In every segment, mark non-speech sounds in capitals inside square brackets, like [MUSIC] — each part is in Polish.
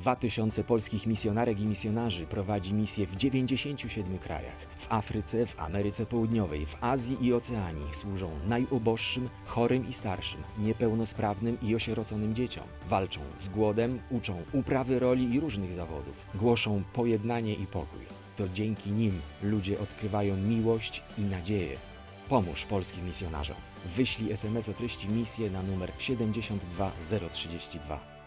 2000 polskich misjonarek i misjonarzy prowadzi misje w 97 krajach. W Afryce, w Ameryce Południowej, w Azji i Oceanii służą najuboższym, chorym i starszym, niepełnosprawnym i osieroconym dzieciom. Walczą z głodem, uczą uprawy roli i różnych zawodów. Głoszą pojednanie i pokój. To dzięki nim ludzie odkrywają miłość i nadzieję. Pomóż polskim misjonarzom. Wyślij SMS o treści misję na numer 72032.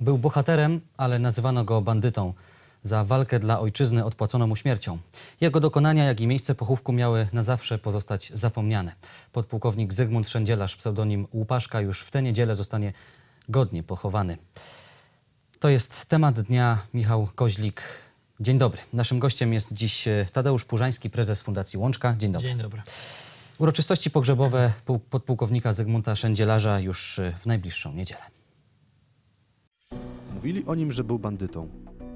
Był bohaterem, ale nazywano go bandytą. Za walkę dla ojczyzny odpłacono mu śmiercią. Jego dokonania, jak i miejsce pochówku miały na zawsze pozostać zapomniane. Podpułkownik Zygmunt Szędzielarz, pseudonim Łupaszka, już w tę niedzielę zostanie godnie pochowany. To jest temat dnia Michał Koźlik. Dzień dobry. Naszym gościem jest dziś e, Tadeusz Purzański, prezes Fundacji Łączka. Dzień dobry. Dzień dobry. Uroczystości pogrzebowe podpułkownika Zygmunta Szędzielarza już e, w najbliższą niedzielę. Mówili o nim, że był bandytą,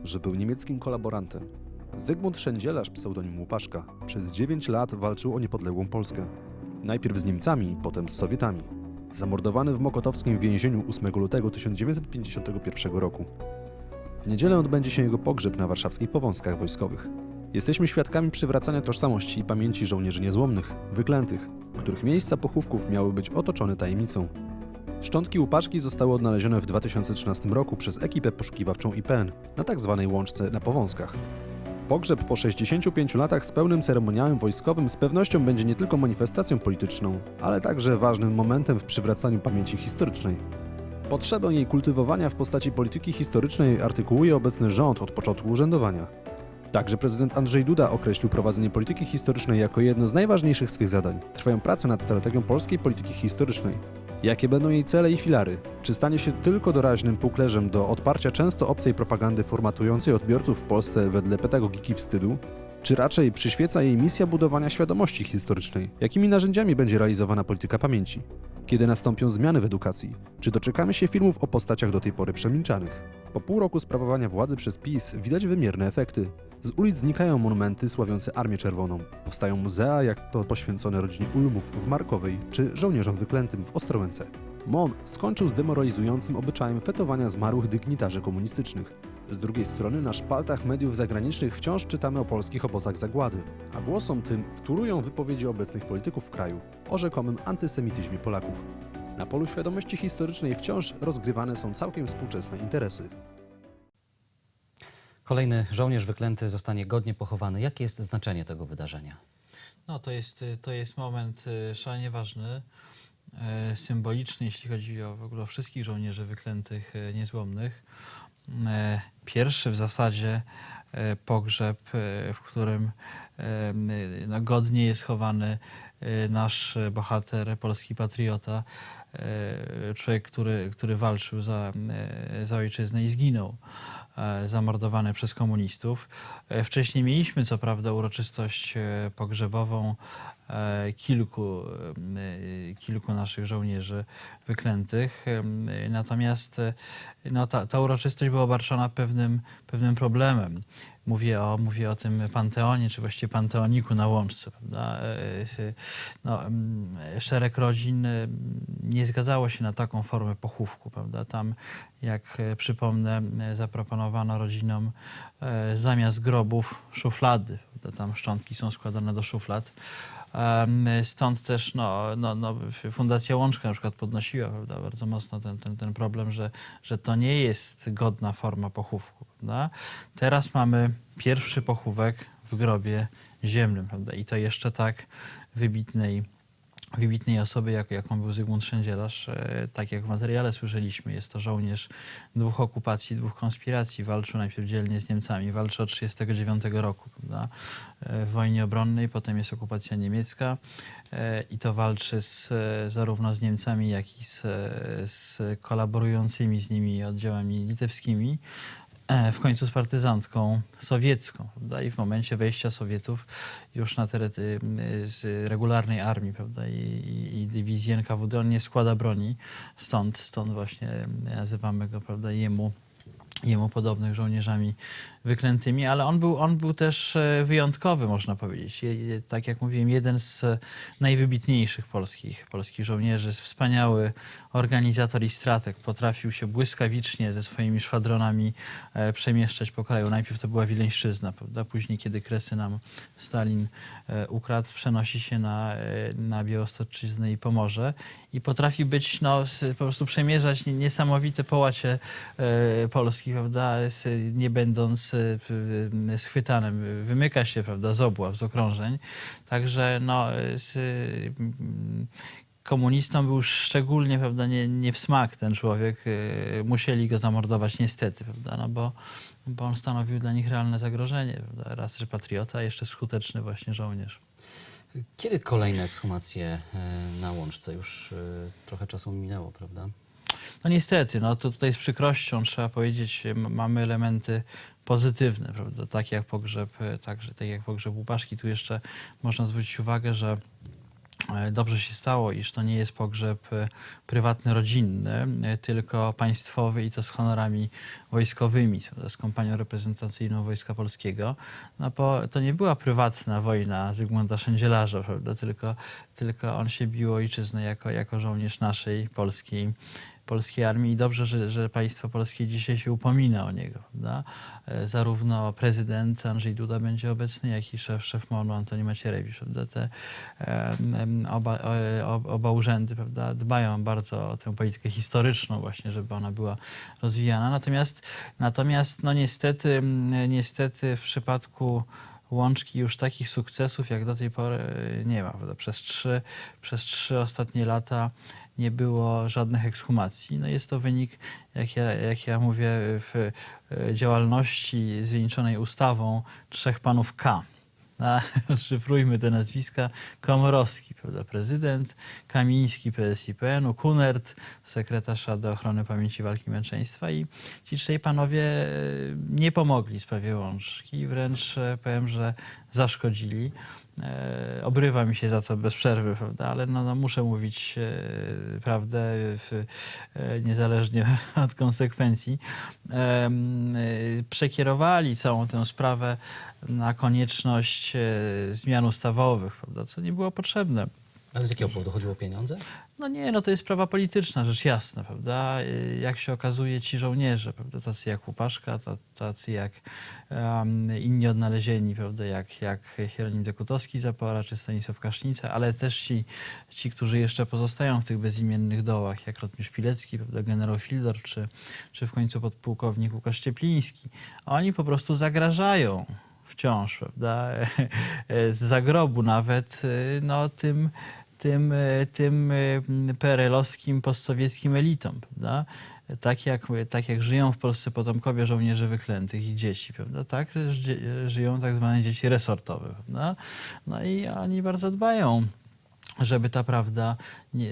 że był niemieckim kolaborantem. Zygmunt Szędzielarz, pseudonim Łupaszka, przez 9 lat walczył o niepodległą Polskę. Najpierw z Niemcami, potem z Sowietami. Zamordowany w mokotowskim więzieniu 8 lutego 1951 roku. W niedzielę odbędzie się jego pogrzeb na warszawskich powązkach wojskowych. Jesteśmy świadkami przywracania tożsamości i pamięci żołnierzy niezłomnych, wyklętych, których miejsca pochówków miały być otoczone tajemnicą. Szczątki łupaszki zostały odnalezione w 2013 roku przez ekipę poszukiwawczą IPN na tzw. łączce na Powązkach. Pogrzeb po 65 latach z pełnym ceremoniałem wojskowym z pewnością będzie nie tylko manifestacją polityczną, ale także ważnym momentem w przywracaniu pamięci historycznej. Potrzebę jej kultywowania w postaci polityki historycznej artykułuje obecny rząd od początku urzędowania. Także prezydent Andrzej Duda określił prowadzenie polityki historycznej jako jedno z najważniejszych swych zadań. Trwają prace nad strategią polskiej polityki historycznej. Jakie będą jej cele i filary? Czy stanie się tylko doraźnym puklerzem do odparcia często obcej propagandy formatującej odbiorców w Polsce wedle pedagogiki wstydu? Czy raczej przyświeca jej misja budowania świadomości historycznej? Jakimi narzędziami będzie realizowana polityka pamięci? Kiedy nastąpią zmiany w edukacji? Czy doczekamy się filmów o postaciach do tej pory przemilczanych? Po pół roku sprawowania władzy przez PiS widać wymierne efekty. Z ulic znikają monumenty sławiące Armię Czerwoną. Powstają muzea, jak to poświęcone rodzinie Ulmów w Markowej, czy żołnierzom wyklętym w Ostrołęce. MON skończył z demoralizującym obyczajem fetowania zmarłych dygnitarzy komunistycznych. Z drugiej strony na szpaltach mediów zagranicznych wciąż czytamy o polskich obozach zagłady, a głosom tym wtórują wypowiedzi obecnych polityków w kraju o rzekomym antysemityzmie Polaków. Na polu świadomości historycznej wciąż rozgrywane są całkiem współczesne interesy. Kolejny żołnierz wyklęty zostanie godnie pochowany. Jakie jest znaczenie tego wydarzenia? No to jest, to jest moment y, szalenie ważny, symboliczny, jeśli chodzi o w ogóle o wszystkich żołnierzy wyklętych, e, niezłomnych. E, Pierwszy w zasadzie e, pogrzeb, e, w którym e, no, godnie jest chowany e, nasz e, bohater, polski patriota, e, człowiek, który, który walczył za, e, za ojczyznę i zginął e, zamordowany przez komunistów. E, Wcześniej mieliśmy co prawda uroczystość e, pogrzebową e, kilku, e, kilku naszych żołnierzy wyklętych, e, natomiast e, no, ta, ta uroczystość była obarczona pewnym, pewnym problemem. Mówię o, mówię o tym panteonie, czy właściwie panteoniku na łączce. Prawda? E, e, No, szereg rodzin e, nie zgadzało się na taką formę pochówku. Prawda? Tam, jak e, przypomnę, e, zaproponowano rodzinom e, zamiast grobów szuflady. Prawda? Tam szczątki są składane do szuflad. Stąd też no, no, no, Fundacja Łączka na przykład podnosiła prawda, bardzo mocno ten, ten, ten problem, że, że to nie jest godna forma pochówku. Prawda? Teraz mamy pierwszy pochówek w grobie ziemnym prawda? i to jeszcze tak wybitnej, wybitnej osoby, jak, jaką był Zygmunt Szędzielarz. E, Tak jak w materiale słyszeliśmy, jest to żołnierz dwóch okupacji, dwóch konspiracji. Walczył najpierw dzielnie z Niemcami, walczy od 1939 roku prawda? E, w wojnie obronnej, potem jest okupacja niemiecka e, i to walczy z, zarówno z Niemcami, jak i z, z kolaborującymi z nimi oddziałami litewskimi w końcu z partyzantką sowiecką. Prawda? I w momencie wejścia Sowietów już na teren y, z regularnej armii prawda? I, i, i dywizji NKWD on nie składa broni. Stąd, stąd właśnie nazywamy go prawda, jemu jemu podobnych żołnierzami wyklętymi, ale on był, on był też e, wyjątkowy, można powiedzieć. Tak jak mówiłem, jeden z e, najwybitniejszych polskich, polskich żołnierzy, wspaniały organizator i strateg, potrafił się błyskawicznie ze swoimi szwadronami e, przemieszczać po kraju. Najpierw to była Wileńszczyzna, prawda? później, kiedy Kresy nam Stalin ukradł, przenosi się na, na Białostoczyznę i Pomorze i potrafi być, no, po prostu przemierzać nie- niesamowite połacie Polski, prawda, nie będąc schwytanym. Wymyka się, prawda, z obław, z okrążeń. Także, no, komunistom był szczególnie, prawda, nie, nie w smak ten człowiek. Musieli go zamordować niestety, prawda, no bo, bo on stanowił dla nich realne zagrożenie. Prawda? Raz, że patriota, a jeszcze skuteczny właśnie żołnierz. Kiedy kolejne ekshumacje e, na Łączce? Już e, trochę czasu minęło, prawda? No niestety, no to tutaj z przykrością trzeba powiedzieć, mamy elementy pozytywne, prawda? Tak jak pogrzeb, e, także tak jak pogrzeb Łupaszki. Tu jeszcze można zwrócić uwagę, że e, dobrze się stało, iż to nie jest pogrzeb e, prywatny, rodzinny, tylko państwowy i to z honorami wojskowymi, z kompanią reprezentacyjną Wojska Polskiego. No bo to nie była prywatna wojna Zygmunta Szędzielarza, prawda? Tylko, tylko on się bił ojczyznę jako, jako żołnierz naszej polskiej polskiej armii i dobrze, że, że państwo polskie dzisiaj się upomina o niego. Prawda? E, Zarówno prezydent Andrzej Duda będzie obecny, jak i szef, szef MONU Antoni Macierewicz. Prawda? Te, em, oba, e, ob- oba urzędy prawda? dbają bardzo o tę politykę historyczną właśnie, żeby ona była rozwijana. Natomiast, natomiast no niestety, niestety w przypadku Łączki już takich sukcesów jak do tej pory e, nie ma. Przez, trzy, przez trzy ostatnie lata nie było żadnych ekshumacji. No jest to wynik, jak ja, jak ja mówię, w e, działalności zwieńczonej ustawą trzech panów K. A, [LAUGHS] Szyfrujmy te nazwiska. Komorowski, prawda, prezydent, Kamiński, prezes IPN-u, Kunert, sekretarz Rady Ochrony Pamięci Walki Męczeństwa i ci trzej panowie e, nie pomogli sprawie Łączki, wręcz e, powiem, że zaszkodzili. E, obrywa mi się za to bez przerwy, prawda? ale no, no, muszę mówić e, prawdę w, e, niezależnie [LAUGHS] od konsekwencji. Przekierowali całą tę sprawę na konieczność zmian ustawowych, prawda? co nie było potrzebne. Ale z jakiego powodu? Chodziło o pieniądze? No nie, no to jest sprawa polityczna, rzecz jasna, prawda? Y, Jak się okazuje, ci żołnierze, prawda, tacy jak Łupaszka, ta- tacy jak um, inni odnalezieni, prawda, jak, jak Hieronim Dekutowski Zapora czy Stanisław Kasznica, ale też ci, ci, którzy jeszcze pozostają w tych bezimiennych dołach, jak Rotmistrz Pilecki, prawda, generał Fildor, czy, czy w końcu podpułkownik Łukasz Ciepliński. Oni po prostu zagrażają wciąż, prawda, [LAUGHS] z zagrobu nawet, y, no tym, tym, e, tym e, PRL-owskim, postsowieckim elitom, prawda? Tak jak, tak jak żyją w Polsce potomkowie żołnierzy wyklętych i dzieci, prawda? Tak ży- żyją tak zwane dzieci resortowe, prawda? No i oni bardzo dbają żeby ta prawda nie,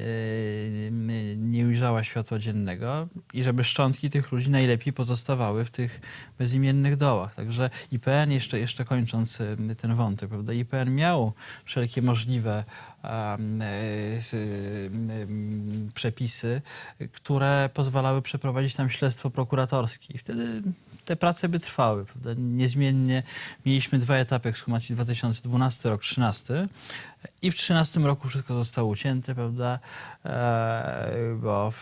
nie- ujrzała światła dziennego i żeby szczątki tych ludzi najlepiej pozostawały w tych bezimiennych dołach. Także IPN, jeszcze, jeszcze kończąc ten wątek, prawda, IPN miał wszelkie możliwe e, s- em, przepisy, które pozwalały przeprowadzić tam śledztwo prokuratorskie. I wtedy te prace by trwały. Prawda? Niezmiennie mieliśmy dwa etapy ekshumacji 2012 rok, 13 i w 13 roku wszystko zostało ucięte, prawda? E, bo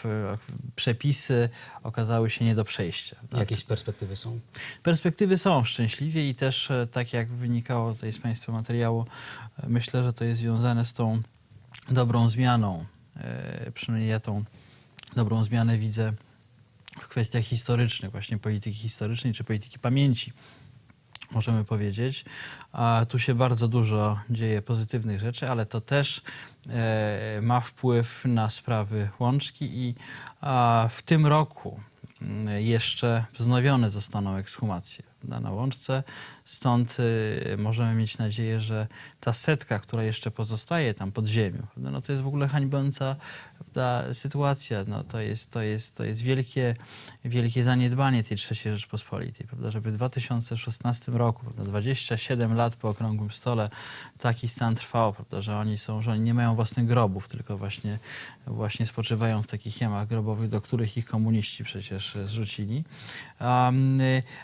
przepisy okazały się nie do przejścia. Tak? Jakieś perspektywy są? Perspektywy są szczęśliwie i też, e, tak jak wynikało tutaj z Państwa materiału, e, myślę, że to jest związane z tą dobrą zmianą. Przynajmniej ja tą dobrą zmianę widzę w kwestiach historycznych, właśnie polityki historycznej czy polityki pamięci. Możemy powiedzieć. A tu się bardzo dużo dzieje pozytywnych rzeczy, ale to też e, ma wpływ na sprawy łączki i w tym roku mm, jeszcze wznowione zostaną ekshumacje. na łączce. Stąd y, możemy mieć nadzieję, że ta setka, która jeszcze pozostaje tam pod ziemią, no to jest w ogóle hańbiąca sytuacja. No, to, jest, to, jest, to jest wielkie, wielkie zaniedbanie tej III Rzeczpospolitej, prawda, żeby w 2016 roku, prawda, 27 lat po okrągłym stole, taki stan trwał, prawda, że oni są, że oni nie mają własnych grobów, tylko właśnie, właśnie spoczywają w takich jamach grobowych, do których ich komuniści przecież zrzucili. Um,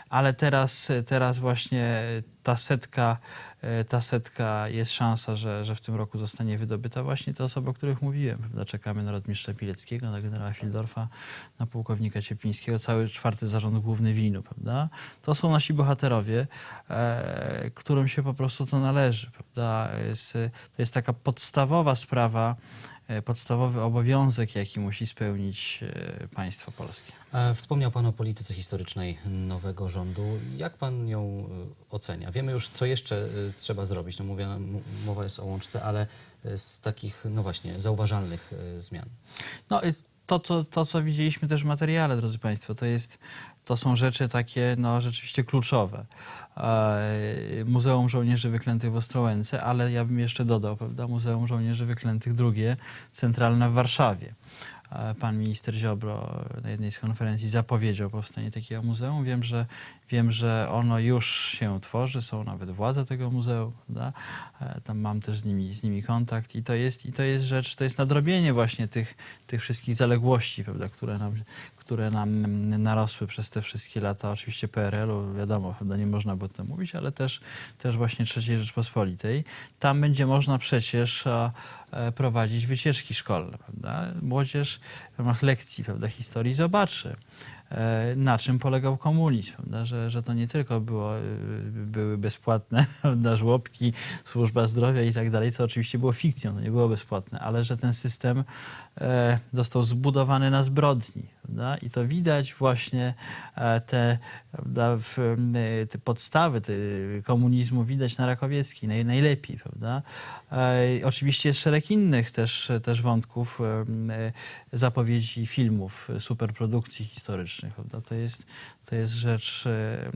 ale teraz, teraz właśnie ta setka, e, ta setka jest szansa, że, że w tym roku zostanie wydobyta właśnie te osoby, o których mówiłem. Czekamy na rotmistrza Pileckiego, na generała Fildorfa, na pułkownika Cieplińskiego, cały czwarty zarząd główny winu. Prawda? To są nasi bohaterowie, e, którym się po prostu to należy. Prawda? Jest, to jest taka podstawowa sprawa, podstawowy obowiązek, jaki musi spełnić e, państwo polskie. E, Wspomniał Pan o polityce historycznej nowego rządu. Jak Pan ją e, ocenia? Wiemy już, co jeszcze e, trzeba zrobić. No mówię, mowa jest o łączce, ale e, z takich, no właśnie, zauważalnych e, zmian. No, to, to, to, co widzieliśmy też w materiale, drodzy Państwo, to, jest, to są rzeczy takie no, rzeczywiście kluczowe. E, Muzeum Żołnierzy Wyklętych w Ostrołęce, ale ja bym jeszcze dodał, prawda, Muzeum Żołnierzy Wyklętych drugie, centralne w Warszawie. Pan minister Ziobro na jednej z konferencji zapowiedział powstanie takiego muzeum. Wiem, że, wiem, że ono już się tworzy, są nawet władze tego muzeum. Prawda? E, Tam mam też z nimi, z nimi kontakt i to jest, i to jest rzecz, to jest nadrobienie właśnie tych, tych wszystkich zaległości, prawda, które nam, które nam narosły przez te wszystkie lata, oczywiście PRL-u, wiadomo, prawda, nie można było o tym mówić, ale też, też właśnie III Rzeczpospolitej. Tam będzie można przecież e, prowadzić wycieczki szkolne, prawda? Młodzież w ramach lekcji, prawda, historii zobaczy, e, na czym polegał komunizm, prawda? Że, że to nie tylko było, y, były bezpłatne [LAUGHS] prawda, żłobki, służba zdrowia i tak dalej, co oczywiście było fikcją, to nie było bezpłatne, ale że ten system e, został zbudowany na zbrodni. Prawda? I to widać właśnie e, te, prawda, w, te podstawy te komunizmu widać na Rakowieckiej naj, najlepiej. Prawda? E, oczywiście jest szereg innych też, też wątków e, e, zapowiedzi filmów, e, superprodukcji historycznych. Prawda? To, jest, to jest rzecz e,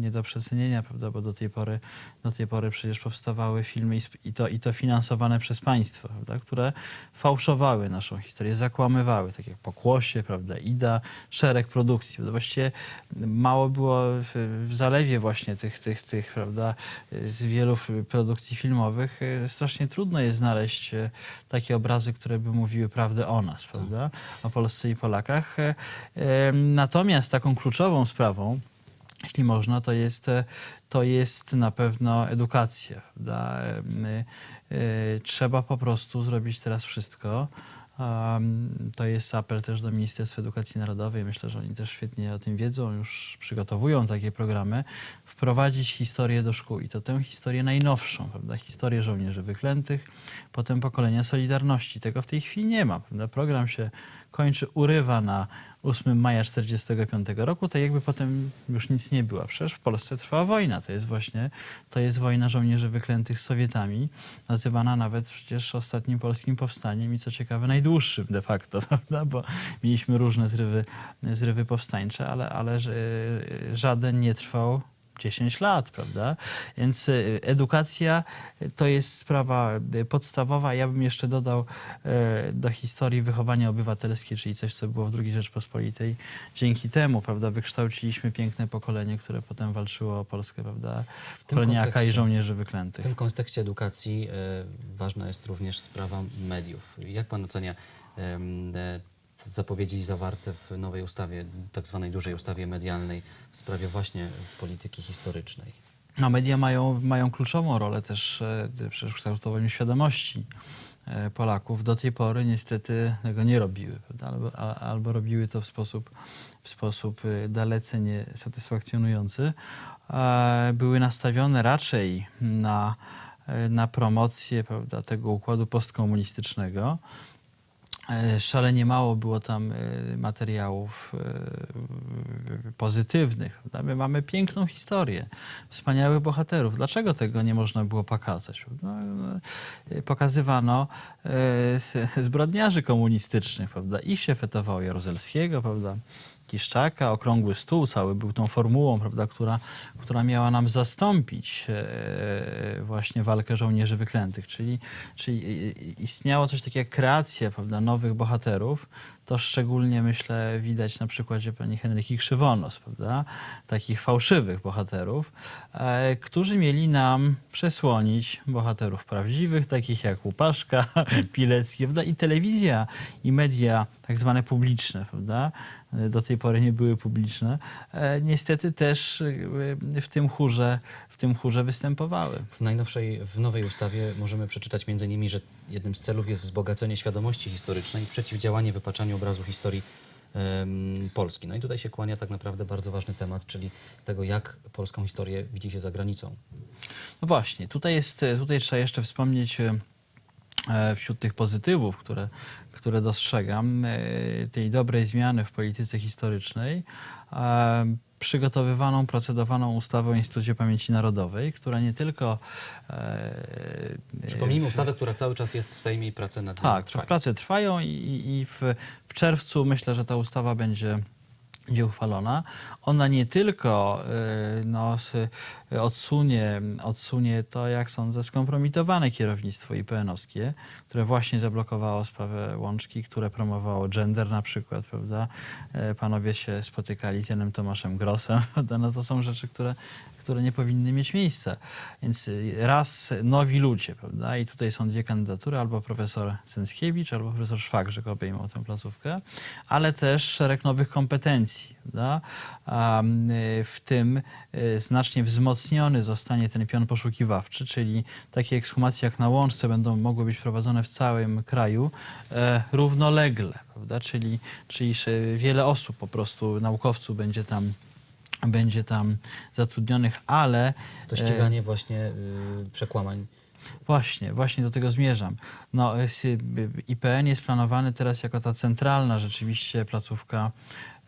nie do przecenienia, prawda? bo do tej pory, do tej pory przecież powstawały filmy i to, i to finansowane przez państwo, prawda? które fałszowały naszą historię, zakłamywały, tak jak Pokłosie, prawda? Ida, szereg produkcji. Właściwie mało było w, zalewie właśnie tych, tych, tych prawda? z wielu produkcji filmowych. e, Strasznie trudno jest znaleźć e, takie obrazy, które by mówiły prawdę o nas, prawda? o Polsce i Polakach. E, e, Natomiast taką kluczową sprawą, jeśli można, to jest, e, to jest na pewno edukacja. Prawda? Y, Trzeba po prostu zrobić teraz wszystko. To jest apel też do Ministerstwa Edukacji Narodowej. Myślę, że oni też świetnie o tym wiedzą, już przygotowują takie programy. Wprowadzić historię do szkół i to tę historię najnowszą, prawda? Historię żołnierzy wyklętych, potem pokolenia Solidarności. Tego w tej chwili nie ma. Prawda? Program się kończy, urywa na 8 maja 1945 roku, tak jakby potem już nic nie było. Przecież w Polsce trwała wojna. To jest właśnie, to jest wojna żołnierzy wyklętych z Sowietami, nazywana nawet przecież ostatnim polskim powstaniem i co ciekawe najdłuższym de facto, [LAUGHS] prawda? bo mieliśmy różne zrywy, zrywy powstańcze, ale, ale że, żaden nie trwał 10 lat, prawda? Więc y, edukacja to jest sprawa y, podstawowa. Ja bym jeszcze dodał y, do historii wychowanie obywatelskie, czyli coś, co było w II Rzeczpospolitej. Dzięki temu, prawda, wykształciliśmy piękne pokolenie, które potem walczyło o Polskę, prawda? tym Koleniaka i żołnierzy W wyklętych. tym kontekście edukacji ważna jest również sprawa mediów. Jak pan ocenia zapowiedzi zawarte w nowej ustawie, tak zwanej dużej ustawie medialnej w sprawie właśnie polityki historycznej? No, media mają, mają kluczową rolę też e, przecież w kształtowaniu świadomości e, Polaków. Do tej pory niestety tego nie robiły? Albo, albo robiły to w sposób, w sposób e, dalece niesatysfakcjonujący. Były nastawione raczej na, na promocję prawda, tego układu postkomunistycznego. E, Szalenie mało było tam e, materiałów e, pozytywnych. My mamy piękną historię, wspaniałych bohaterów. Dlaczego tego nie można było pokazać? Pokazywano zbrodniarzy komunistycznych, prawda? I się fetowało Jaruzelskiego, prawda? Kiszczaka, okrągły stół cały był tą formułą, prawda, która, która miała nam zastąpić e, właśnie walkę żołnierzy wyklętych, czyli, czyli istniało coś takiego jak kreacja prawda, nowych bohaterów. To szczególnie myślę widać na przykładzie pani Henryki Krzywonos, prawda? takich fałszywych bohaterów, e, którzy mieli nam przesłonić bohaterów prawdziwych, takich jak Łupaszka, [LAUGHS] Pilecki, prawda? i telewizja, i media tak zwane publiczne, prawda? E, do tej pory nie były publiczne, e, niestety też e, w tym chórze, w tym chórze występowały. W najnowszej, w nowej ustawie możemy przeczytać między innymi, że jednym z celów jest wzbogacenie świadomości historycznej i przeciwdziałanie wypaczaniu obrazu historii Polski. No i tutaj się kłania tak naprawdę bardzo ważny temat, czyli tego, jak polską historię widzi się za granicą. No właśnie, tutaj, jest, tutaj trzeba jeszcze wspomnieć wśród tych pozytywów, które, które dostrzegam, e, tej dobrej zmiany w polityce historycznej, e, przygotowywaną, procedowaną ustawę o Instytucie Pamięci Narodowej, która nie tylko... e, Przypomnijmy ustawę, która cały czas jest w Sejmie i prace nad nią tak, trwają. prace trwają i, i i w, w czerwcu myślę, że ta ustawa będzie, będzie uchwalona. Ona nie tylko y, no, odsunie, odsunie to, jak sądzę, skompromitowane kierownictwo IPN-owskie, które właśnie zablokowało sprawę łączki, które promowało gender na przykład, prawda? E, Panowie się spotykali z Janem Tomaszem Grossem, [LAUGHS] prawda? No to są rzeczy, które, które nie powinny mieć miejsca. Więc y, raz nowi ludzie, prawda? I tutaj są dwie kandydatury, albo profesor Cęckiewicz, albo profesor Szwagrzyk obejmą tę placówkę, ale też szereg nowych kompetencji, prawda? Y, w tym y, znacznie wzmocniony zostanie ten pion poszukiwawczy, czyli takie ekshumacje jak na Łączce będą mogły być prowadzone w całym kraju e, równolegle, prawda? Czyli, czyli wiele osób po prostu, naukowców będzie tam będzie tam zatrudnionych, ale To e, ściganie właśnie y, przekłamań. Właśnie, właśnie do tego zmierzam. No, y, y, IPN jest planowany teraz jako ta centralna rzeczywiście placówka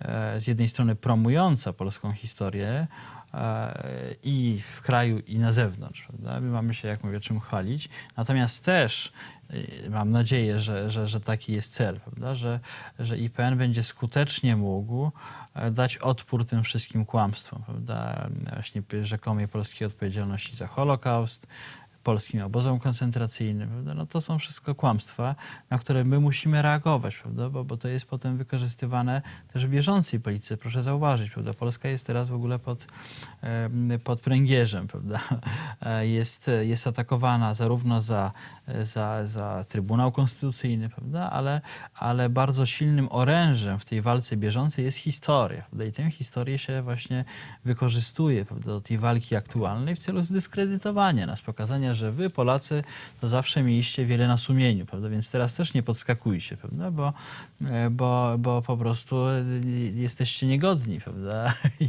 e, z jednej strony promująca polską historię e, i w kraju, i na zewnątrz. Prawda? My mamy się, jak mówię, czym chwalić. Natomiast też y, mam nadzieję, że, że, że taki jest cel, prawda? Że, że IPN będzie skutecznie mógł e, dać odpór tym wszystkim kłamstwom, prawda? Właśnie rzekomej polskiej odpowiedzialności za Holokaust, polskim obozom koncentracyjnym, prawda? No to są wszystko kłamstwa, na które my musimy reagować, prawda? Bo, bo to jest potem wykorzystywane też w bieżącej polityce. Proszę zauważyć, prawda? Polska jest teraz w ogóle pod, pod pręgierzem, prawda? [LAUGHS] Jest, jest atakowana zarówno za, za, za Trybunał Konstytucyjny, prawda? Ale, ale bardzo silnym orężem w tej walce bieżącej jest historia, prawda? I tę historię się właśnie wykorzystuje, prawda? Do tej walki aktualnej w celu zdyskredytowania nas, pokazania, że wy Polacy to zawsze mieliście wiele na sumieniu, prawda? Więc teraz też nie podskakujcie, prawda? Bo, e, bo, bo po prostu e, jesteście niegodni, prawda? [LAUGHS] I,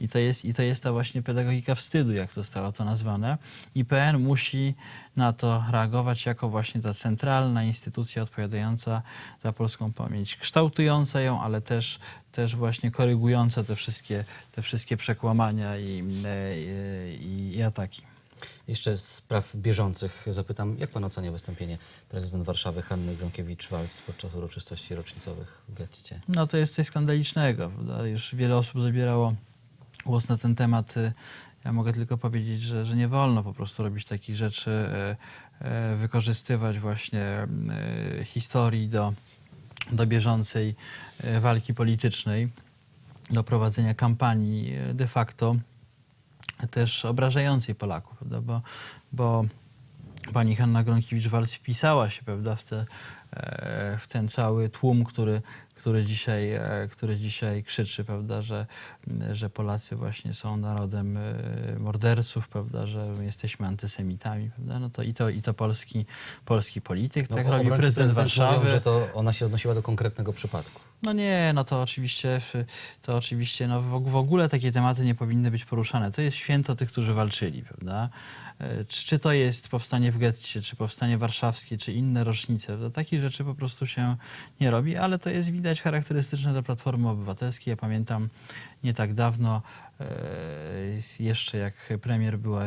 i, to jest, I to jest ta właśnie pedagogika wstydu, jak zostało to nazwane. IPN musi na to reagować jako właśnie ta centralna instytucja odpowiadająca za polską pamięć, kształtująca ją, ale też, też właśnie korygująca te wszystkie, te wszystkie przekłamania i, e, i, i ataki. Jeszcze z spraw bieżących zapytam, jak pan ocenia wystąpienie prezydent Warszawy Hanny Gronkiewicz-Waltz podczas uroczystości rocznicowych w getcie? No to jest coś skandalicznego. Już wiele osób zabierało głos na ten temat. Ja mogę tylko powiedzieć, że, że nie wolno po prostu robić takich rzeczy, e, e, wykorzystywać właśnie e, historii do, do bieżącej walki politycznej, do prowadzenia kampanii de facto też obrażającej Polaków, prawda? Bo, bo pani Hanna Gronkiewicz-Waltz wpisała się prawda, w, te, e, w ten cały tłum, który, który, dzisiaj, e, który dzisiaj krzyczy, prawda, że, że Polacy właśnie są narodem e, morderców, prawda, że my jesteśmy antysemitami. Prawda? No to i to, i to polski, polski polityk, tak robi prezydent Warszawy. Mówią, że to ona się odnosiła do konkretnego przypadku. No nie, no to oczywiście, to oczywiście no w ogóle takie tematy nie powinny być poruszane. To jest święto tych, którzy walczyli, prawda? E, Czy, to jest powstanie w getcie, czy powstanie warszawskie, czy inne rocznice. To takich rzeczy po prostu się nie robi, ale to jest widać charakterystyczne dla Platformy Obywatelskiej. Ja pamiętam nie tak dawno jeszcze jak premier była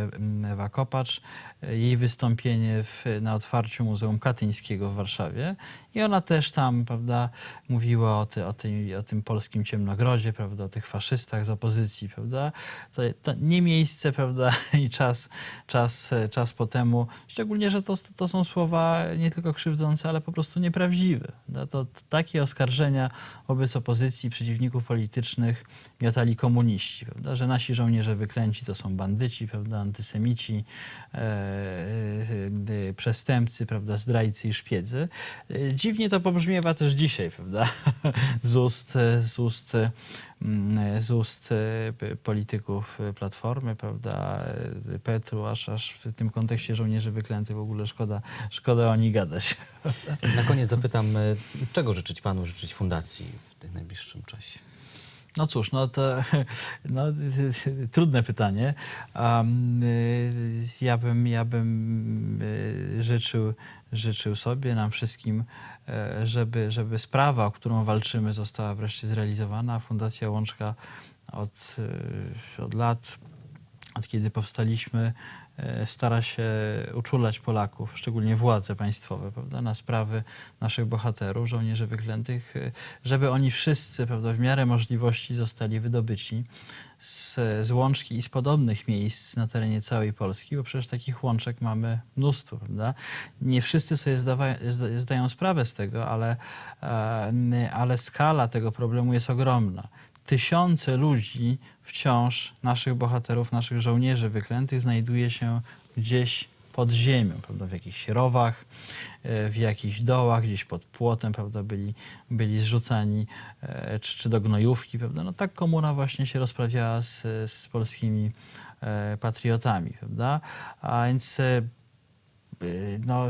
Ewa Kopacz, e, jej wystąpienie w, na otwarciu Muzeum Katyńskiego w Warszawie i ona też tam, prawda, mówiła o, ty, o, o tym polskim ciemnogrodzie, prawda, o tych faszystach z opozycji, prawda. To, to nie miejsce, prawda, [LAUGHS] i czas, czas, e, czas po temu, szczególnie, że to, to są słowa nie tylko krzywdzące, ale po prostu nieprawdziwe. prawda. To, to takie oskarżenia wobec opozycji, przeciwników politycznych miotali komuniści, prawda, że nasi żołnierze wyklęci to są bandyci, prawda, antysemici, e, e, e, przestępcy, prawda, zdrajcy i szpiedzy. E, dziwnie to pobrzmiewa też dzisiaj, prawda, [LAUGHS] z ust, z ust, mm, z ust e, polityków Platformy, prawda, Petru, aż, aż w tym kontekście żołnierzy wyklętych w ogóle szkoda, szkoda o nich gadać. [LAUGHS] Na koniec zapytam, czego życzyć panu, życzyć fundacji w tym najbliższym czasie? No cóż, no to [LAUGHS] no, [LAUGHS] trudne pytanie. Y, ja bym, ja bym y, życzył, życzył sobie, nam wszystkim, e, żeby, żeby sprawa, o którą walczymy, została wreszcie zrealizowana. Fundacja Łączka od, y, od lat, od kiedy powstaliśmy, stara się uczulać Polaków, szczególnie władze państwowe, prawda, na sprawy naszych bohaterów, żołnierzy wyklętych, e, żeby oni wszyscy prawda, w miarę możliwości zostali wydobyci z, z łączki i z podobnych miejsc na terenie całej Polski, bo przecież takich łączek mamy mnóstwo, prawda? Nie wszyscy sobie zdawa, zda, zdają sprawę z tego, ale, e, ale skala tego problemu jest ogromna. Tysiące ludzi wciąż, naszych bohaterów, naszych żołnierzy wyklętych, znajduje się gdzieś pod ziemią, prawda? w jakichś rowach, e, w jakichś dołach, gdzieś pod płotem, prawda? Byli, byli zrzucani, e, czy, czy do gnojówki, prawda? No tak komuna właśnie się rozprawiała z, z polskimi e, patriotami, prawda? A więc no,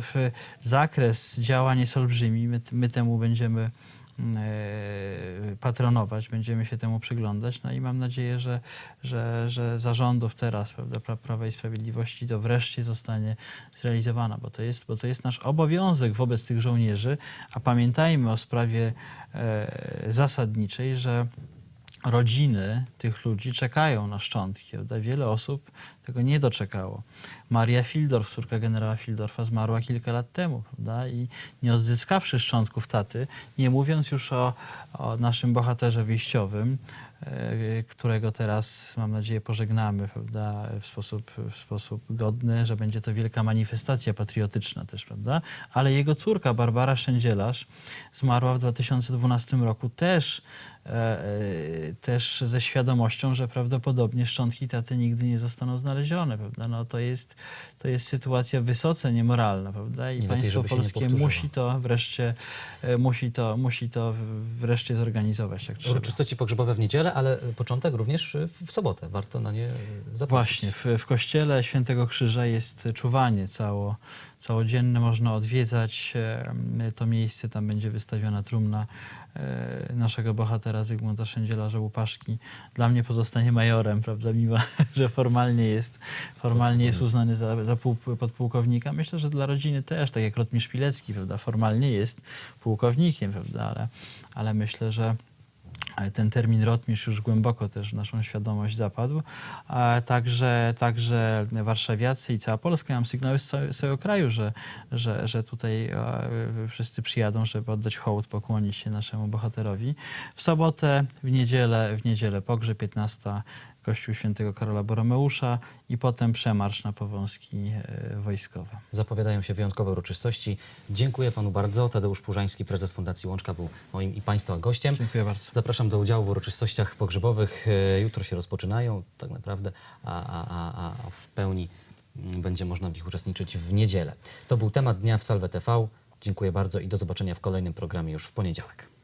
zakres działań jest olbrzymi. My, my temu będziemy patronować, będziemy się temu przyglądać. No i mam nadzieję, że, że, że zarządów teraz prawda, Pra- Prawa i Sprawiedliwości to wreszcie zostanie zrealizowana, bo to jest, bo to jest nasz obowiązek wobec tych żołnierzy, a pamiętajmy o sprawie e, zasadniczej, że rodziny tych ludzi czekają na szczątki. Prawda? Wiele osób tego nie doczekało. Maria Fildorf, córka generała Fildorfa, zmarła kilka lat temu prawda? i nie odzyskawszy szczątków taty, nie mówiąc już o, o naszym bohaterze wyjściowym, e, którego teraz, mam nadzieję, pożegnamy prawda? W, sposób, w sposób godny, że będzie to wielka manifestacja patriotyczna też, prawda? Ale jego córka, Barbara Szędzielarz, zmarła w 2012 roku też, e, e, też ze świadomością, że prawdopodobnie szczątki taty nigdy nie zostaną znalezione, prawda? No to jest, to jest sytuacja wysoce niemoralna, prawda? I lepiej, państwo nie polskie musi to wreszcie, e, musi to, musi to wreszcie zorganizować jak trzeba. Uroczystości pogrzebowe w niedzielę, ale początek również w sobotę. Warto na nie zaprosić. Właśnie, w, w kościele Świętego Krzyża jest czuwanie cało, całodzienne, można odwiedzać to miejsce, tam będzie wystawiona trumna e, naszego bohatera Zygmunta Szędzielarza Łupaszki. Dla mnie pozostanie majorem, prawda, mimo [LAUGHS] że formalnie jest, formalnie jest uznany za, za pół, podpułkownika. Myślę, że dla rodziny też, tak jak Rotmistrz Pilecki, prawda, formalnie jest pułkownikiem, prawda, ale, ale myślę, że ten termin rotmistrz już głęboko też w naszą świadomość zapadł. A także, także warszawiacy i cała Polska, ja mam sygnały z całego, z całego kraju, że, że, że tutaj e, wszyscy przyjadą, żeby oddać hołd, pokłonić się naszemu bohaterowi. W sobotę, w niedzielę, w niedzielę pogrzeb 15 Kościół Świętego Karola Boromeusza i potem przemarsz na Powązki e, wojskowe. Zapowiadają się wyjątkowe uroczystości. Dziękuję panu bardzo. Tadeusz Purzański, prezes Fundacji Łączka, był moim i państwa gościem. Dziękuję bardzo. Zapraszam do udziału w uroczystościach pogrzebowych. E, Jutro się rozpoczynają tak naprawdę, a, a, a, w pełni mm, będzie można w nich uczestniczyć w niedzielę. To był temat dnia w Salwe TV. Dziękuję bardzo i do zobaczenia w kolejnym programie już w poniedziałek.